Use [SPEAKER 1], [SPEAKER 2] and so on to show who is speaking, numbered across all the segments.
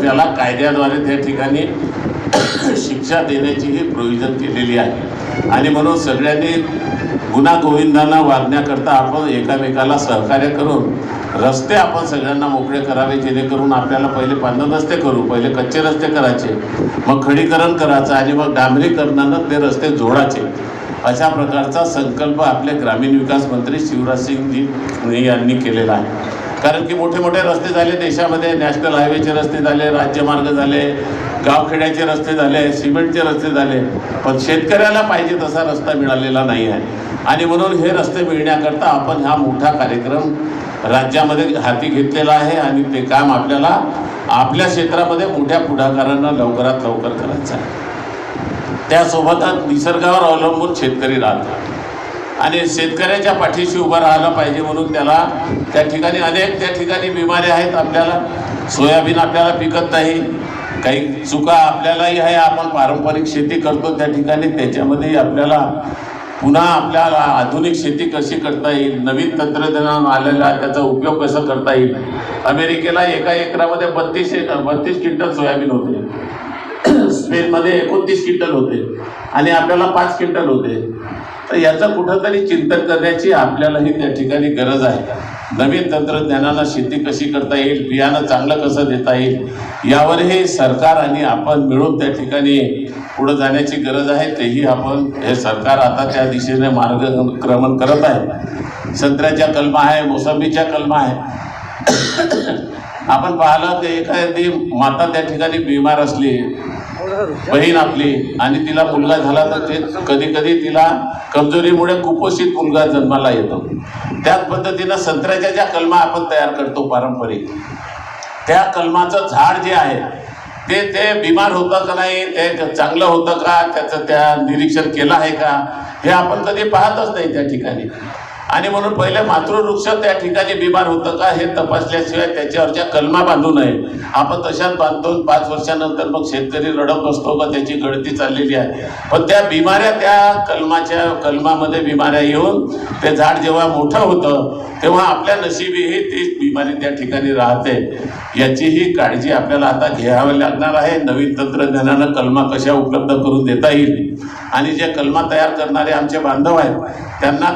[SPEAKER 1] त्याला कायद्याद्वारे त्या ठिकाणी शिक्षा देण्याचीही प्रोविजन केलेली आहे. आणि म्हणून सगळ्यांनी गुन्हा गोविंदांना वागण्याकरता आपण एकामेकाला सहकार्य करून रस्ते आपण सगळ्यांना मोकळे करावे जेणेकरून आपल्याला पहिले पांढर रस्ते करू पहिले कच्चे रस्ते करायचे मग खडीकरण करायचं आणि मग डांबरीकरणानं ते रस्ते जोडायचे. अशा प्रकारचा संकल्प आपले ग्रामीण विकास मंत्री शिवराज सिंगजी यांनी केलेला आहे. कारण की मोठे मोठे रस्ते झाले देशामध्ये नॅशनल हायवेचे रस्ते झाले राज्यमार्ग झाले गावखेड्याचे रस्ते झाले सिमेंटचे रस्ते झाले. पण शेतकऱ्याला पाहिजे तसा रस्ता मिळालेला नाही आहे. आणि म्हणून हे रस्ते मिळण्याकरता आपण हा मोठा कार्यक्रम राज्यामध्ये हाती घेतलेला आहे आणि ते काम आपल्याला आपल्या क्षेत्रामध्ये मोठ्या पुढाकारांना लवकरात लवकर करायचं आहे. त्यासोबतच निसर्गावर अवलंबून शेतकरी राहतात. आणि शेतकऱ्याच्या पाठीशी उभं राहिलं पाहिजे म्हणून त्याला त्या ठिकाणी अनेक त्या ठिकाणी बिमाऱ्या आहेत. आपल्याला सोयाबीन आपल्याला पिकत नाही. काही चुका आपल्यालाही आहे. आपण पारंपरिक शेती करतो त्या ठिकाणी. त्याच्यामध्येही आपल्याला पुन्हा आपल्याला आधुनिक शेती कशी करता येईल? नवीन तंत्रज्ञान आलेला त्याचा उपयोग कसा करता येईल? अमेरिकेला एका एकरामध्ये बत्तीस बत्तीस क्विंटल सोयाबीन होते. स्पेनमध्ये एकोणतीस क्विंटल होते. आणि आपल्याला पाच क्विंटल होते. तर याचं कुठंतरी चिंतन करण्याची आपल्यालाही त्या ठिकाणी गरज आहे. नवीन तंत्रज्ञानानं शेती कशी करता येईल बियाणं चांगलं कसं देता येईल यावरही सरकार आणि आपण मिळून त्या ठिकाणी पुढं जाण्याची गरज आहे. तेही आपण हे सरकार आता त्या दिशेने मार्गक्रमण करत आहे. संत्र्याच्या कलमा आहे मोसंबीच्या कलमा आहे. आपण पाहिलं की एखादी माता त्या ठिकाणी बिमार असली बहीण आपली आणि तिला मुलगा झाला तर ते कधी कधी तिला कमजोरीमुळे कुपोषित मुलगा जन्माला येतो. त्याच पद्धतीनं संत्र्याच्या ज्या कलमा आपण तयार करतो पारंपरिक त्या कलमाचं झाड जे आहे ते ते बिमार होतं का नाही ते चांगलं होतं का त्याचं त्या निरीक्षण केलं आहे का हे आपण कधी पाहतच नाही त्या ठिकाणी. आणि म्हणून पहिले मातृवृक्ष त्या ठिकाणी बिमार होतं का हे तपासल्याशिवाय त्याच्यावरच्या कलमा बांधू नये. आपण तशाच बांधतो पाच वर्षानंतर मग शेतकरी रडत बसतो का त्याची गळती चाललेली आहे. पण त्या बिमाऱ्या त्या कलमाच्या कलमामध्ये बिमाऱ्या येऊन ते झाड जेव्हा मोठं होतं तेव्हा आपल्या नशिबीही ती बिमारी त्या ठिकाणी राहते. याचीही काळजी आपल्याला आता घ्यावी लागणार आहे. नवीन तंत्रज्ञानानं कलमा कशा उपलब्ध करून देता येईल? आणि जे कलमा तयार करणारे आमचे बांधव आहेत त्यांना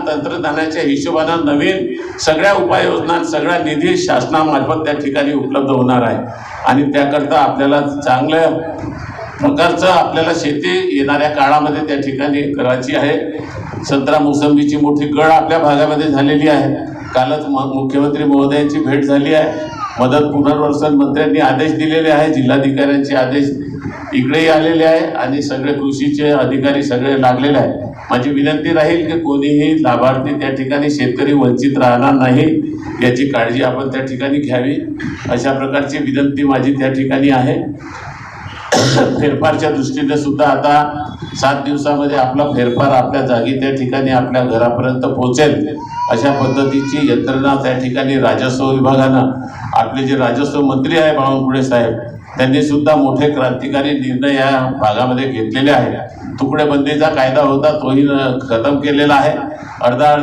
[SPEAKER 1] तंत्रज्ञानाच्या हिशोबानं नवीन सगळ्या उपाययोजना सगळ्या निधी शासनामार्फत त्या ठिकाणी उपलब्ध होणार आहे. आणि त्याकरता आपल्याला चांगल्या प्रकारचं आपल्याला शेती येणाऱ्या काळामध्ये त्या ठिकाणी करायची आहे. संत्रा मोसंबीची मोठी गळ आपल्या भागामध्ये झालेली आहे. कालच म मुख्यमंत्री महोदयांची भेट झाली आहे. मदत पुनर्वसन मंत्र्यांनी आदेश दिलेले आहे जिल्हाधिकाऱ्यांचे आदेश इकडेही आलेले आहे आणि सगळे कृषीचे अधिकारी सगळे लागलेले आहे माझी विनंती राहील की कोणीही लाभार्थी त्या ठिकाणी शेतकरी वंचित राहणार नाही याची काळजी आपण त्या ठिकाणी घ्यावी. अशा प्रकारची विनंती माझी त्या ठिकाणी आहे. फेरफारच्या दृष्टीने सुद्धा आता सात दिवसामध्ये आपला फेरफार आपल्या जागी त्या ठिकाणी आपल्या घरापर्यंत पोहोचेल अशा पद्धतीची यंत्रणा त्या ठिकाणी राजस्व विभागानं आपले जे राजस्व मंत्री आहे बावनकुळे साहेब त्यांनी सुद्धा मोठे क्रांतिकारी निर्णय या भागामध्ये घेतलेले आहे तुकडेबंदीचा कायदा होता तोही खतम केलेला आहे. अर्धा